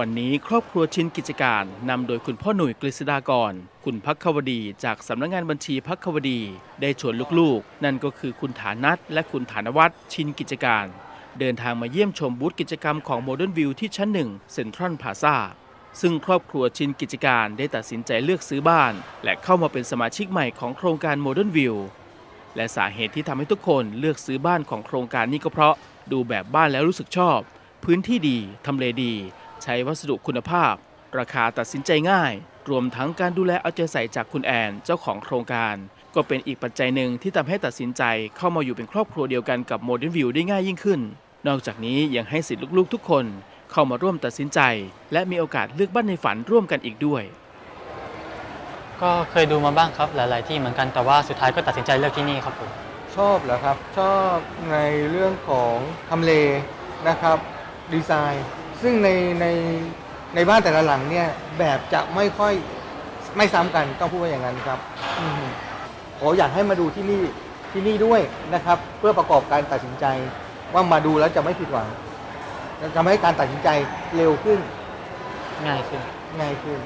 วันนี้ครอบครัวชินกิจการนำโดยคุณพ่อหนุ่ยกฤษดากร คุณพักควดีจากสำนักงานบัญชีพักควดี ได้ชวนลูกๆ นั่นก็คือคุณฐานัทและคุณฐานวัฒน์ชินกิจการ เดินทางมาเยี่ยมชมบูธกิจกรรมของโมเดิร์นวิวที่ชั้นหนึ่งเซ็นทรัลพาซาซึ่งครอบครัวชินกิจการได้ตัดสินใจเลือกซื้อบ้าน และเข้ามาเป็นสมาชิกใหม่ของโครงการโมเดิร์นวิวและสาเหตุที่ทำให้ทุกคนเลือกซื้อบ้านของโครงการนี้ก็เพราะดูแบบบ้านแล้วรู้สึกชอบ พื้นที่ดีทำเลดี ใช้วัสดุคุณภาพ ราคาตัดสินใจง่าย รวมทั้งการดูแลเอาใจใส่จากคุณแอนเจ้าของโครงการ ก็เป็นอีกปัจจัยหนึ่งที่ทำให้ตัดสินใจเข้ามาอยู่เป็นครอบครัวเดียวกันกับโมเดิร์นวิวได้ง่ายยิ่งขึ้น นอกจากนี้ยังให้สิทธิลูกๆ ทุกคน เข้ามาร่วมตัดสินใจ และมีโอกาสเลือกบ้านในฝันร่วมกันอีกด้วย ก็เคยดูมาบ้างครับหลาย ๆ ที่เหมือนกันแต่ว่าสุดท้ายก็ตัดสินใจเลือกที่นี่ครับผมชอบเหรอครับ ชอบในเรื่องของทำเลนะครับ ดีไซน์ ซึ่งในในในบ้านแต่ละหลังเนี่ยแบบจะไม่ค่อยไม่ซ้ำกันต้องพูดว่าอย่างนั้นครับอืมขออยากให้มาดูที่นี่ที่นี่ด้วยนะครับ เพื่อประกอบการตัดสินใจว่ามาดูแล้วจะไม่ผิดหวังจะทำให้การตัดสินใจเร็วขึ้นง่ายขึ้นง่ายขึ้น